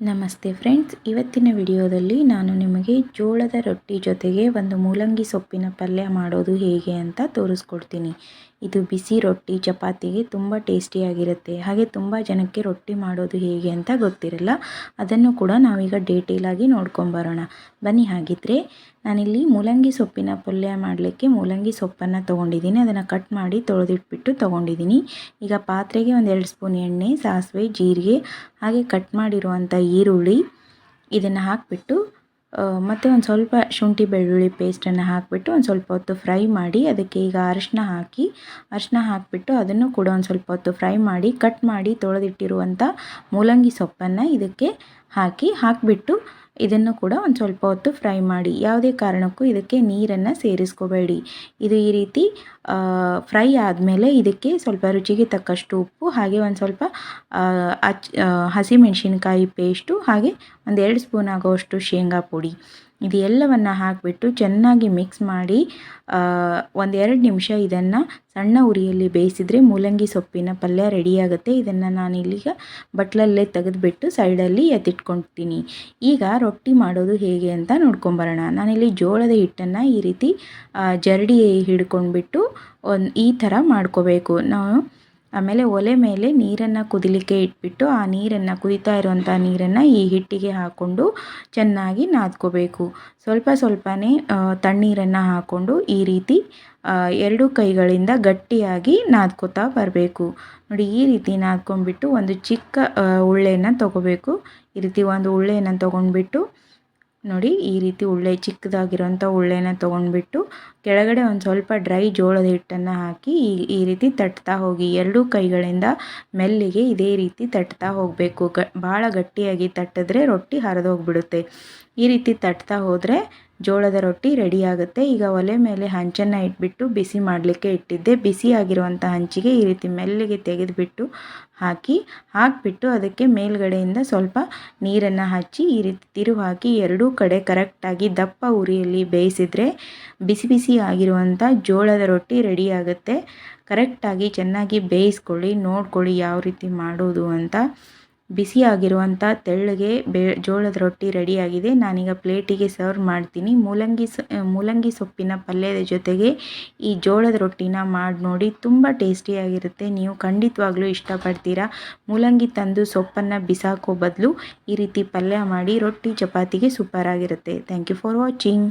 ನಮಸ್ತೆ ಫ್ರೆಂಡ್ಸ್, ಇವತ್ತಿನ ವಿಡಿಯೋದಲ್ಲಿ ನಾನು ನಿಮಗೆ ಜೋಳದ ರೊಟ್ಟಿ ಜೊತೆಗೆ ಒಂದು ಮೂಲಂಗಿ ಸೊಪ್ಪಿನ ಪಲ್ಯ ಮಾಡೋದು ಹೇಗೆ ಅಂತ ತೋರಿಸ್ಕೊಡ್ತೀನಿ. ಇದು ಬಿಸಿ ರೊಟ್ಟಿ, ಚಪಾತಿಗೆ ತುಂಬ ಟೇಸ್ಟಿಯಾಗಿರುತ್ತೆ ಹಾಗೆ ತುಂಬ ಜನಕ್ಕೆ ರೊಟ್ಟಿ ಮಾಡೋದು ಹೇಗೆ ಅಂತ ಗೊತ್ತಿರಲ್ಲ, ಅದನ್ನು ಕೂಡ ನಾವೀಗ ಡೀಟೇಲಾಗಿ ನೋಡ್ಕೊಂಬರೋಣ. ಬನ್ನಿ, ಹಾಗಿದ್ರೆ ನಾನಿಲ್ಲಿ ಮೂಲಂಗಿ ಸೊಪ್ಪಿನ ಪಲ್ಯ ಮಾಡಲಿಕ್ಕೆ ಮೂಲಂಗಿ ಸೊಪ್ಪನ್ನು ತೊಗೊಂಡಿದ್ದೀನಿ. ಅದನ್ನು ಕಟ್ ಮಾಡಿ ತೊಳೆದಿಟ್ಬಿಟ್ಟು ತೊಗೊಂಡಿದ್ದೀನಿ. ಈಗ ಪಾತ್ರೆಗೆ ಒಂದೆರಡು ಸ್ಪೂನ್ ಎಣ್ಣೆ, ಸಾಸಿವೆ, ಜೀರಿಗೆ ಹಾಗೆ ಕಟ್ ಮಾಡಿರುವಂಥ ಈರುಳ್ಳಿ ಇದನ್ನು ಹಾಕಿಬಿಟ್ಟು ಮತ್ತು ಒಂದು ಸ್ವಲ್ಪ ಶುಂಠಿ ಬೆಳ್ಳುಳ್ಳಿ ಪೇಸ್ಟನ್ನು ಹಾಕಿಬಿಟ್ಟು ಒಂದು ಸ್ವಲ್ಪ ಹೊತ್ತು ಫ್ರೈ ಮಾಡಿ ಅದಕ್ಕೆ ಈಗ ಅರಿಶಿನ ಹಾಕಿ ಅರಿಶಿನ ಹಾಕಿಬಿಟ್ಟು ಅದನ್ನು ಕೂಡ ಒಂದು ಸ್ವಲ್ಪ ಹೊತ್ತು ಫ್ರೈ ಮಾಡಿ, ಕಟ್ ಮಾಡಿ ತೊಳೆದಿಟ್ಟಿರುವಂಥ ಮೂಲಂಗಿ ಸೊಪ್ಪನ್ನು ಇದಕ್ಕೆ ಹಾಕಿ ಹಾಕಿಬಿಟ್ಟು ಇದನ್ನು ಕೂಡ ಒಂದು ಸ್ವಲ್ಪ ಹೊತ್ತು ಫ್ರೈ ಮಾಡಿ, ಯಾವುದೇ ಕಾರಣಕ್ಕೂ ಇದಕ್ಕೆ ನೀರನ್ನು ಸೇರಿಸ್ಕೋಬೇಡಿ. ಇದು ಈ ರೀತಿ ಫ್ರೈ ಆದಮೇಲೆ ಇದಕ್ಕೆ ಸ್ವಲ್ಪ ರುಚಿಗೆ ತಕ್ಕಷ್ಟು ಉಪ್ಪು, ಹಾಗೆ ಒಂದು ಸ್ವಲ್ಪ ಹಸಿ ಹಸಿಮೆಣಸಿನ್ಕಾಯಿ ಪೇಸ್ಟು ಹಾಗೆ ಒಂದು ಎರಡು ಸ್ಪೂನ್ ಆಗೋಷ್ಟು ಶೇಂಗಾ ಪುಡಿ. ಇದು ಎಲ್ಲವನ್ನು ಹಾಕಿಬಿಟ್ಟು ಚೆನ್ನಾಗಿ ಮಿಕ್ಸ್ ಮಾಡಿ ಒಂದೆರಡು ನಿಮಿಷ ಇದನ್ನು ಸಣ್ಣ ಉರಿಯಲ್ಲಿ ಬೇಯಿಸಿದರೆ ಮೂಲಂಗಿ ಸೊಪ್ಪಿನ ಪಲ್ಯ ರೆಡಿಯಾಗುತ್ತೆ ಇದನ್ನು ನಾನು ಇಲ್ಲಿಗ ಬಟ್ಲಲ್ಲೇ ತೆಗೆದುಬಿಟ್ಟು ಸೈಡಲ್ಲಿ ಎತ್ತಿಟ್ಕೊಳ್ತೀನಿ. ಈಗ ರೊಟ್ಟಿ ಮಾಡೋದು ಹೇಗೆ ಅಂತ ನೋಡ್ಕೊಂಬರೋಣ. ನಾನಿಲ್ಲಿ ಜೋಳದ ಹಿಟ್ಟನ್ನು ಈ ರೀತಿ ಜರಡಿ ಹಿಡ್ಕೊಂಡ್ಬಿಟ್ಟು ಒಂದು ಈ ಥರ ಮಾಡ್ಕೋಬೇಕು. ನಾವು ಆಮೇಲೆ ಒಲೆ ಮೇಲೆ ನೀರನ್ನು ಕುದಿಲಿಕ್ಕೆ ಇಟ್ಬಿಟ್ಟು ಆ ನೀರನ್ನು ಕುದಿತಾ ಇರುವಂಥ ನೀರನ್ನು ಈ ಹಿಟ್ಟಿಗೆ ಹಾಕ್ಕೊಂಡು ಚೆನ್ನಾಗಿ ನಾದ್ಕೋಬೇಕು. ಸ್ವಲ್ಪ ಸ್ವಲ್ಪನೇ ತಣ್ಣೀರನ್ನು ಹಾಕ್ಕೊಂಡು ಈ ರೀತಿ ಎರಡು ಕೈಗಳಿಂದ ಗಟ್ಟಿಯಾಗಿ ನಾದ್ಕೋತಾ ಬರಬೇಕು. ನೋಡಿ, ಈ ರೀತಿ ನಾದ್ಕೊಂಡ್ಬಿಟ್ಟು ಒಂದು ಚಿಕ್ಕ ಉಳ್ಳೆಯನ್ನು ತೊಗೋಬೇಕು. ಈ ರೀತಿ ಒಂದು ಉಳ್ಳೆಯನ್ನು ತೊಗೊಂಡ್ಬಿಟ್ಟು ನೋಡಿ ಈ ರೀತಿ ಉಳ್ಳೆ ಚಿಕ್ಕದಾಗಿರೋಂಥ ಉಳ್ಳೆನ ತೊಗೊಂಡ್ಬಿಟ್ಟು ಕೆಳಗಡೆ ಒಂದು ಸ್ವಲ್ಪ ಡ್ರೈ ಜೋಳದ ಹಿಟ್ಟನ್ನು ಹಾಕಿ ಈ ಈ ರೀತಿ ತಟ್ತಾ ಹೋಗಿ. ಎರಡೂ ಕೈಗಳಿಂದ ಮೆಲ್ಲಿಗೆ ಇದೇ ರೀತಿ ತಟ್ತಾ ಹೋಗಬೇಕು. ಗ, ಭಾಳ ಗಟ್ಟಿಯಾಗಿ ತಟ್ಟಿದ್ರೆ ರೊಟ್ಟಿ ಹರಿದೋಗ್ಬಿಡುತ್ತೆ. ಈ ರೀತಿ ತಟ್ತಾ ಹೋದರೆ ಜೋಳದ ರೊಟ್ಟಿ ರೆಡಿ ಆಗುತ್ತೆ. ಈಗ ಒಲೆ ಮೇಲೆ ಹಂಚನ್ನು ಇಟ್ಬಿಟ್ಟು ಬಿಸಿ ಮಾಡಲಿಕ್ಕೆ ಇಟ್ಟಿದ್ದೆ. ಬಿಸಿ ಆಗಿರುವಂಥ ಹಂಚಿಗೆ ಈ ರೀತಿ ಮೆಲ್ಲಿಗೆ ತೆಗೆದುಬಿಟ್ಟು ಹಾಕಿ, ಹಾಕಿಬಿಟ್ಟು ಅದಕ್ಕೆ ಮೇಲ್ಗಡೆಯಿಂದ ಸ್ವಲ್ಪ ನೀರನ್ನು ಹಚ್ಚಿ ಈ ರೀತಿ ತಿರುವು ಹಾಕಿ ಎರಡೂ ಕಡೆ ಕರೆಕ್ಟಾಗಿ ದಪ್ಪ ಉರಿಯಲ್ಲಿ ಬೇಯಿಸಿದರೆ ಬಿಸಿ ಬಿಸಿ ಆಗಿರುವಂಥ ಜೋಳದ ರೊಟ್ಟಿ ರೆಡಿ ಆಗುತ್ತೆ. ಕರೆಕ್ಟಾಗಿ ಚೆನ್ನಾಗಿ ಬೇಯಿಸ್ಕೊಳ್ಳಿ, ನೋಡ್ಕೊಳ್ಳಿ ಯಾವ ರೀತಿ ಮಾಡೋದು ಅಂತ. ಬಿಸಿಯಾಗಿರುವಂಥ ತೆಳ್ಳಗೆ ಬೇ, ಜೋಳದ ರೊಟ್ಟಿ ರೆಡಿಯಾಗಿದೆ. ನಾನೀಗ ಪ್ಲೇಟಿಗೆ ಸರ್ವ್ ಮಾಡ್ತೀನಿ. ಮೂಲಂಗಿ ಸ ಮೂಲಂಗಿ ಸೊಪ್ಪಿನ ಪಲ್ಯದ ಜೊತೆಗೆ ಈ ಜೋಳದ ರೊಟ್ಟಿನ ಮಾಡಿ ನೋಡಿ ತುಂಬ ಟೇಸ್ಟಿಯಾಗಿರುತ್ತೆ ನೀವು ಖಂಡಿತವಾಗ್ಲೂ ಇಷ್ಟಪಡ್ತೀರಾ? ಮೂಲಂಗಿ ತಂದು ಸೊಪ್ಪನ್ನು ಬಿಸಾಕೋ ಬದಲು ಈ ರೀತಿ ಪಲ್ಯ ಮಾಡಿ ರೊಟ್ಟಿ ಚಪಾತಿಗೆ ಸೂಪರಾಗಿರುತ್ತೆ ಥ್ಯಾಂಕ್ ಯು ಫಾರ್ ವಾಚಿಂಗ್.